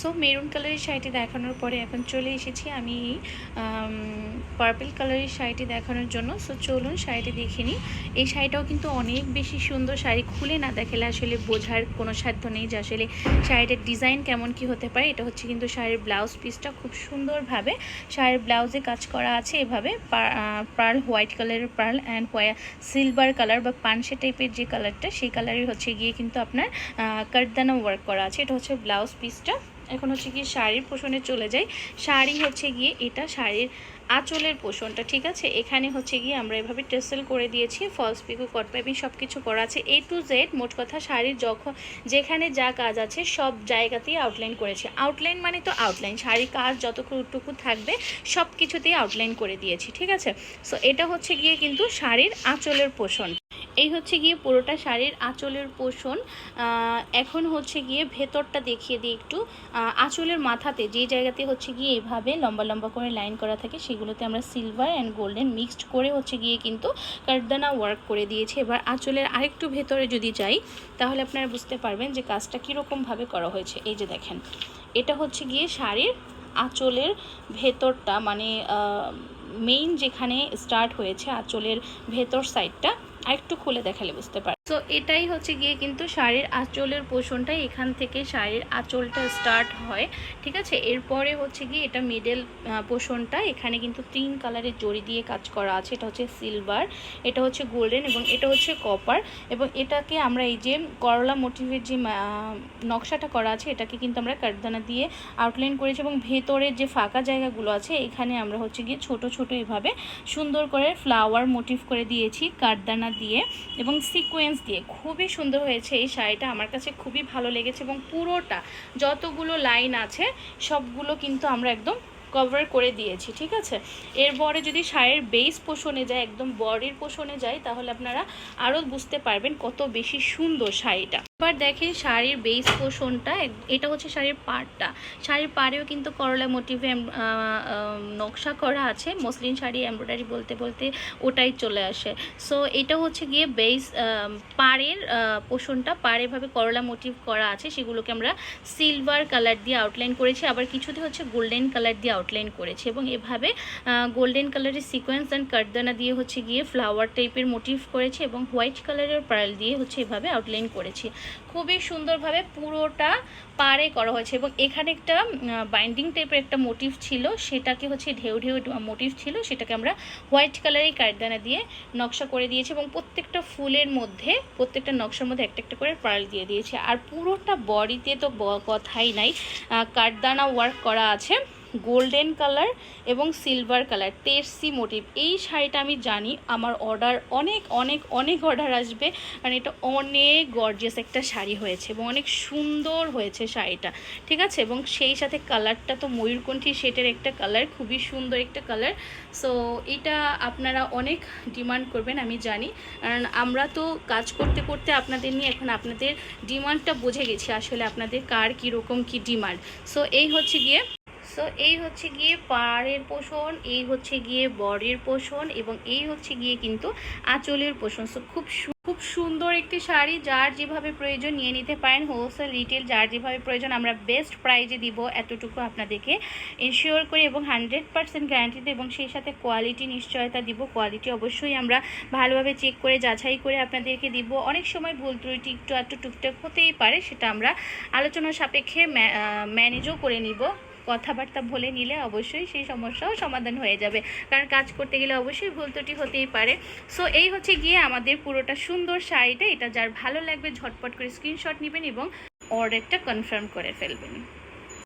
So maroon কালারের শাড়িটি দেখানোর পরে এখন চলে এসেছি আমি পার্পল কালারের শাড়িটি দেখানোর জন্য। সো চলুন শাড়িটি দেখে নিই। এই শাড়িটাও কিন্তু অনেক বেশি সুন্দর শাড়ি। খুলে না দেখালে আসলে বোঝার কোনো সাধ্য নেই যে আসলে শাড়িটার ডিজাইন কেমন কি হতে পারে। এটা হচ্ছে কিন্তু শাড়ির ব্লাউজ পিসটা খুব সুন্দরভাবে শাড়ির ব্লাউজে কাজ করা আছে এভাবে। পার্ল হোয়াইট কালারের পার্ল অ্যান্ড সিলভার কালার বা পানসে টাইপের যে কালারটা সেই কালারই হচ্ছে গিয়ে কিন্তু আপনার কারদানা ওয়ার্ক করা আছে। এটা হচ্ছে ব্লাউজ পিসটা এখন হচ্ছে গিয়ে শাড়ির পোষণে চলে যাই। শাড়ি হচ্ছে গিয়ে এটা শাড়ির আঁচলের পোষণটা, ঠিক আছে? এখানে হচ্ছে গিয়ে আমরা এভাবে টেসেল করে দিয়েছি ফলস পিকো কট পাইপিং সব কিছু করা আছে। এ টু জেড মোট কথা শাড়ির যখন যেখানে যা কাজ আছে সব জায়গাতেই আউটলাইন করেছি। আউটলাইন মানে তো আউটলাইন শাড়ির কাজ যতটুকু থাকবে সব কিছুতেই আউটলাইন করে দিয়েছি, ঠিক আছে? সো এটা হচ্ছে গিয়ে কিন্তু শাড়ির আঁচলের পোষণ। এই হচ্ছে গিয়ে পুরোটা শাড়ির আঁচলের পোষণ। এখন হচ্ছে গিয়ে ভেতরটা দেখিয়ে দিই একটু। আঁচলের মাথাতে যে জায়গাতে হচ্ছে গিয়ে এভাবে লম্বা লম্বা করে লাইন করা থাকে, সেগুলোতে আমরা সিলভার অ্যান্ড গোল্ডেন মিক্সড করে হচ্ছে গিয়ে কিন্তু কারদানা ওয়ার্ক করে দিয়েছি। এবার আঁচলের আরেকটু ভেতরে যদি যাই, তাহলে আপনারা বুঝতে পারবেন যে কাজটা কীরকমভাবে করা হয়েছে। এই যে দেখেন, এটা হচ্ছে গিয়ে শাড়ির আঁচলের ভেতরটা মানে মেইন যেখানে স্টার্ট হয়েছে আঁচলের ভেতর সাইডটা আরেকটু খুলে দেখালে বুঝতে পার তো এটাই হচ্ছে গিয়ে কিন্তু শাড়ির আঁচলের পোষণটা এখান থেকে শাড়ির আঁচলটা স্টার্ট হয়, ঠিক আছে? এরপরে হচ্ছে গিয়ে এটা মিডল পোষণটা। এখানে কিন্তু তিন কালারের জড়ি দিয়ে কাজ করা আছে। এটা হচ্ছে সিলভার এটা হচ্ছে গোল্ডেন এবং এটা হচ্ছে কপার এবং এটাকে আমরা এই যে করলা মোটিভের যে নকশাটা করা আছে, এটাকে কিন্তু আমরা কাঠদানা দিয়ে আউটলাইন করেছি এবং ভেতরের যে ফাঁকা জায়গাগুলো আছে, এখানে আমরা হচ্ছে গিয়ে ছোট ছোট এভাবে সুন্দর করে ফ্লাওয়ার মোটিভ করে দিয়েছি। কাঠদানা দিয়ে এবং সিকোয়েন্স দিয়ে। খুবই সুন্দর হয়েছে এই শাড়িটা। আমার কাছে খুবই ভালো লেগেছে এবং পুরোটা যতগুলো লাইন আছে, সবগুলো কিন্তু আমরা একদম কভার করে দিয়েছি, ঠিক আছে? এরপরে যদি শাড়ির বেস পোষণে যায়, একদম বডির পোষণে যায়, তাহলে আপনারা আরও বুঝতে পারবেন কত বেশি সুন্দর শাড়িটা। এবার দেখেন শাড়ির বেস পোষণটা এটা হচ্ছে শাড়ির পাড়টা। শাড়ির পাড়েও কিন্তু করলা মোটিভে নকশা করা আছে। মসলিন শাড়ি এমব্রয়ডারি বলতে বলতে ওটাই চলে আসে। সো এটা হচ্ছে গিয়ে বেস পাড়ের পোষণটা পাড়ে এভাবে করলা মোটিভ করা আছে, সেগুলোকে আমরা সিলভার কালার দিয়ে আউটলাইন করেছি। আবার কিছুতে হচ্ছে গোল্ডেন কালার দিয়ে আউটলাইন করেছি এবং এভাবে গোল্ডেন কালারের সিকোয়েন্স অ্যান্ড কাটদানা দিয়ে হচ্ছে গিয়ে ফ্লাওয়ার টাইপের মোটিভ করেছি এবং হোয়াইট কালারের পার্ল দিয়ে হচ্ছে এভাবে আউটলাইন করেছি। খুবই সুন্দরভাবে পুরোটা পারে করা হয়েছে এবং এখানে একটা বাইন্ডিং টাইপের একটা মোটিভ ছিল, সেটাকে হচ্ছে ঢেউ ঢেউ মোটিভ ছিল, সেটাকে আমরা হোয়াইট কালারের কাঠদানা দিয়ে নকশা করে দিয়েছি এবং প্রত্যেকটা ফুলের মধ্যে, প্রত্যেকটা নকশার মধ্যে একটা একটা করে পার্ল দিয়ে দিয়েছি। আর পুরোটা বডিতে তো কথাই নাই কাঠদানা ওয়ার্ক করা আছে। গোল্ডেন কালার এবং সিলভার কালার তেরসি মোটিভ। এই শাড়িটা আমি জানি আমার অর্ডার অনেক অনেক অনেক অর্ডার আসবে। কারণ এটা অনেক গর্জিয়াস একটা শাড়ি হয়েছে এবং অনেক সুন্দর হয়েছে শাড়িটা, ঠিক আছে? এবং সেই সাথে কালারটা তো ময়ূরকণ্ঠী সেটের একটা কালার, খুবই সুন্দর একটা কালার। সো এটা আপনারা অনেক ডিমান্ড করবেন, আমি জানি। কারণ আমরা তো কাজ করতে করতে আপনাদের নিয়ে এখন আপনাদের ডিমান্ডটা বুঝে গেছি আসলে আপনাদের কার কীরকম কী ডিমান্ড সো এই হচ্ছে গিয়ে সো এই হচ্ছে গিয়ে পাড়ের পোষণ, এই হচ্ছে গিয়ে বরের পোষণ এবং এই হচ্ছে গিয়ে কিন্তু আঁচলের পোষণ। সো খুব খুব সুন্দর একটি শাড়ি যার যেভাবে প্রয়োজন নিয়ে নিতে পারেন। হোলসেল রিটেল যার যেভাবে প্রয়োজন, আমরা বেস্ট প্রাইজে দিব এতটুকু আপনাদেরকে ইনশিওর করি এবং হান্ড্রেড পার্সেন্ট গ্যারান্টি এবং সেই সাথে কোয়ালিটি নিশ্চয়তা দিব। কোয়ালিটি অবশ্যই আমরা ভালোভাবে চেক করে, যাচাই করে আপনাদেরকে দিব। অনেক সময় ভুল ত্রুটি একটু একটু টুকটাক হতেই পারে, সেটা আমরা আলোচনা সাপেক্ষে ম্যানেজও করে নিব। কথাবার্তা বলে নিলে অবশ্যই সেই সমস্যাও সমাধান হয়ে যাবে। কারণ কাজ করতে গেলে অবশ্যই ভুল ত্রুটি হতেই পারে। সো এই হচ্ছে গিয়ে আমাদের পুরোটা সুন্দর শাড়িটা। এটা যার ভালো লাগবে, ঝটপট করে স্ক্রিনশট নেবেন এবং অর্ডারটা কনফার্ম করে ফেলবেন।